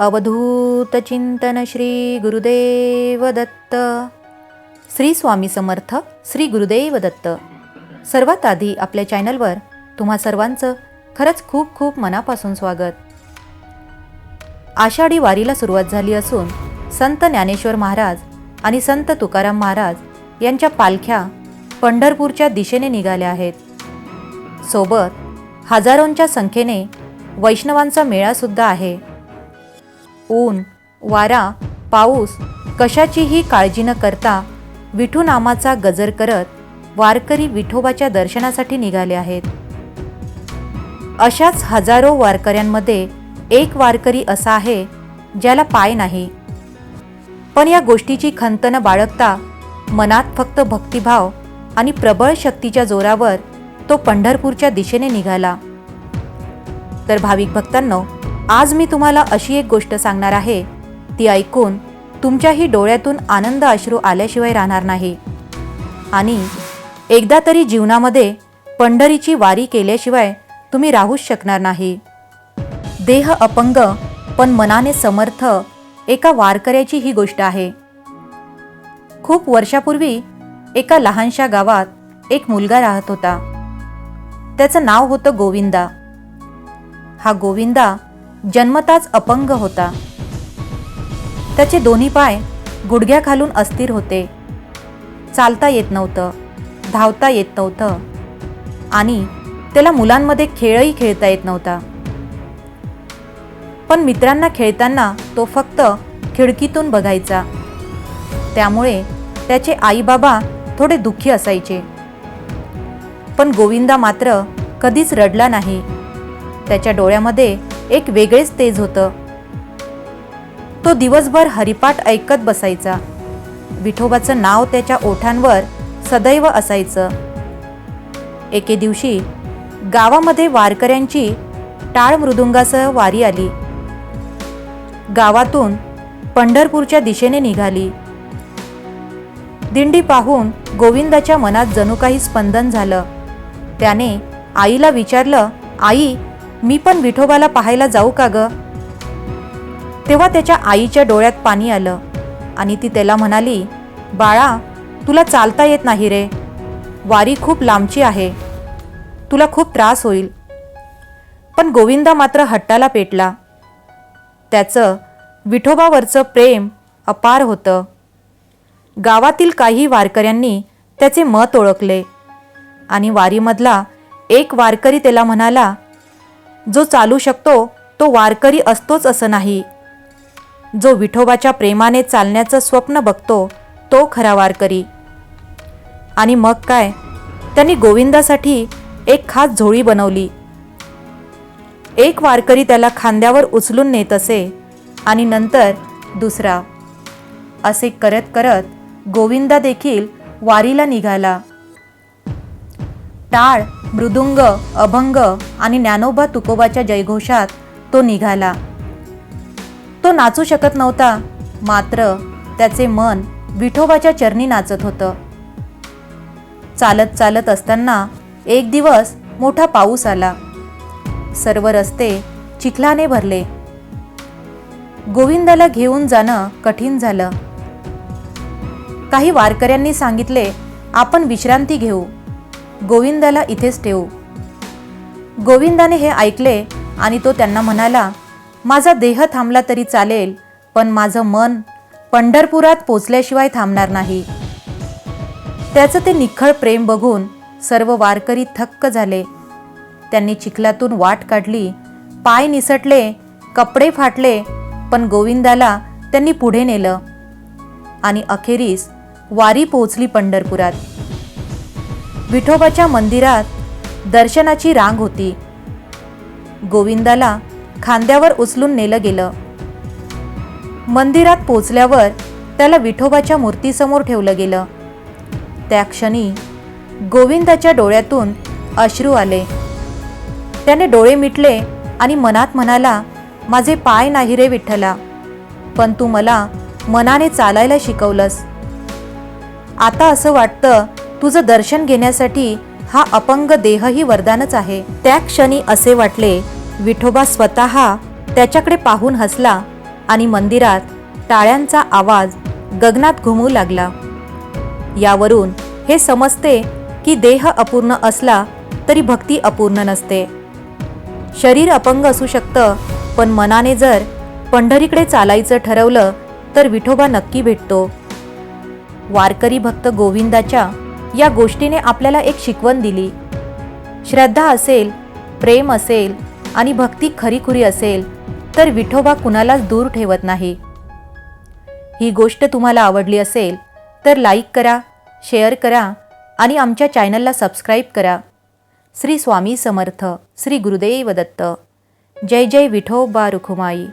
अवधूत चिंतन श्री गुरुदेव दत्त. श्री स्वामी समर्थ श्री गुरुदेव दत्त. सर्वात आधी आपल्या चॅनलवर तुम्हा सर्वांचं खरंच खूप खूप मनापासून स्वागत. आषाढी वारीला सुरुवात झाली असून संत ज्ञानेश्वर महाराज आणि संत तुकाराम महाराज यांच्या पालख्या पंढरपूरच्या दिशेने निघाल्या आहेत. सोबत हजारोंच्या संख्येने वैष्णवांचा मेळासुद्धा आहे. ऊन वारा पाऊस कशाचीही काळजी न करता विठू नामाचा गजर करत वारकरी विठोबाच्या दर्शनासाठी निघाले आहेत. अशाच हजारो वारकऱ्यांमध्ये एक वारकरी असा आहे ज्याला पाय नाही. पण या गोष्टीची खंत न बाळगता मनात फक्त भक्तिभाव आणि प्रबळ शक्तीच्या जोरावर तो पंढरपूरच्या दिशेने निघाला. तर भाविक भक्तांनो आज मी तुम्हाला अशी एक गोष्ट सांगणार आहे. ती ऐकून तुमच्याही डोळ्यातून आनंद अश्रू आल्याशिवाय राहणार नाही. आणि एकदा तरी जीवनामध्ये पंढरीची वारी केल्याशिवाय तुम्ही राहूच शकणार नाही. देह अपंग पण मनाने समर्थ एका वारकऱ्याची ही गोष्ट आहे. खूप वर्षापूर्वी एका लहानशा गावात एक मुलगा राहत होता. त्याचं नाव होतं गोविंदा. हा गोविंदा जन्मताच अपंग होता. त्याचे दोन्ही पाय गुडघ्याखालून अस्थिर होते. चालता येत नव्हतं धावता येत नव्हतं आणि त्याला मुलांमध्ये खेळही खेळता येत नव्हता. पण मित्रांना खेळताना तो फक्त खिडकीतून बघायचा. त्यामुळे त्याचे आईबाबा थोडे दुःखी असायचे. पण गोविंदा मात्र कधीच रडला नाही. त्याच्या डोळ्यामध्ये एक वेगळेच तेज होतं. तो दिवसभर हरिपाठ ऐकत बसायचा. विठोबाचं नाव त्याच्या ओठांवर सदैव असायचं. एके दिवशी गावामध्ये वारकऱ्यांची टाळ मृदुंगासह वारी आली. गावातून पंढरपूरच्या दिशेने निघाली. दिंडी पाहून गोविंदाच्या मनात जणू काही स्पंदन झालं. त्याने आईला विचारलं आई मी पण विठोबाला पाहायला जाऊ का ग? तेव्हा त्याच्या आईच्या डोळ्यात पाणी आलं आणि ती त्याला म्हणाली बाळा तुला चालता येत नाही रे. वारी खूप लांबची आहे. तुला खूप त्रास होईल. पण गोविंदा मात्र हट्टाला पेटला. त्याचं विठोबावरचं प्रेम अपार होतं. गावातील काही वारकऱ्यांनी त्याचे मत ओळखले आणि वारीमधला एक वारकरी त्याला म्हणाला जो चालू शकतो तो वारकरी असतोच असं नाही. जो विठोबाच्या प्रेमाने चालण्याचं स्वप्न बघतो तो खरा वारकरी. आणि मग काय? त्यांनी गोविंदासाठी एक खास झोळी बनवली. एक वारकरी त्याला खांद्यावर उचलून नेत असे आणि नंतर दुसरा. असे करत करत गोविंदा देखील वारीला निघाला. टाळ मृदुंग अभंग आणि ज्ञानोबा तुकोबाच्या जयघोषात तो निघाला. तो नाचू शकत नव्हता मात्र त्याचे मन विठोबाच्या चरणी नाचत होतं. चालत चालत असताना एक दिवस मोठा पाऊस आला. सर्व रस्ते चिखलाने भरले. गोविंदाला घेऊन जाणं कठीण झालं. काही वारकऱ्यांनी सांगितले आपण विश्रांती घेऊ. गोविंदाला इथेच ठेवू. गोविंदाने हे ऐकले आणि तो त्यांना म्हणाला माझा देह थांबला तरी चालेल पण माझं मन पंढरपुरात पोचल्याशिवाय थांबणार नाही. त्याचं ते निखळ प्रेम बघून सर्व वारकरी थक्क झाले. त्यांनी चिखलातून वाट काढली पाय निसटले कपडे फाटले पण गोविंदाला त्यांनी पुढे नेलं. आणि अखेरीस वारी पोचली पंढरपुरात. विठोबाच्या मंदिरात दर्शनाची रांग होती. गोविंदाला खांद्यावर उचलून नेलं गेलं. मंदिरात पोचल्यावर त्याला विठोबाच्या मूर्तीसमोर ठेवलं गेलं. त्या क्षणी गोविंदाच्या डोळ्यातून अश्रू आले. त्याने डोळे मिटले आणि मनात म्हणाला माझे पाय नाही रे विठ्ठला पण तू मला मनाने चालायला शिकवलंस. आता असं वाटतं तुझं दर्शन घेण्यासाठी हा अपंग देहही वरदानच आहे. त्या क्षणी असे वाटले विठोबा स्वतः त्याच्याकडे पाहून हसला आणि मंदिरात टाळ्यांचा आवाज गगनात घुमू लागला. यावरून हे समजते की देह अपूर्ण असला तरी भक्ती अपूर्ण नसते. शरीर अपंग असू शकतं पण मनाने जर पंढरीकडे चालायचं ठरवलं तर विठोबा नक्की भेटतो. वारकरी भक्त गोविंदाच्या या गोष्टीने आपल्याला एक शिकवण दिली. श्रद्धा असेल प्रेम असेल आणि भक्ती खरीखुरी असेल तर विठोबा कुणालाच दूर ठेवत नाही. ही गोष्ट तुम्हाला आवडली असेल तर लाईक करा शेअर करा आणि आमच्या चॅनलला सबस्क्राईब करा. श्री स्वामी समर्थ श्री गुरुदेव दत्त. जय जय विठोबा रुखुमाई.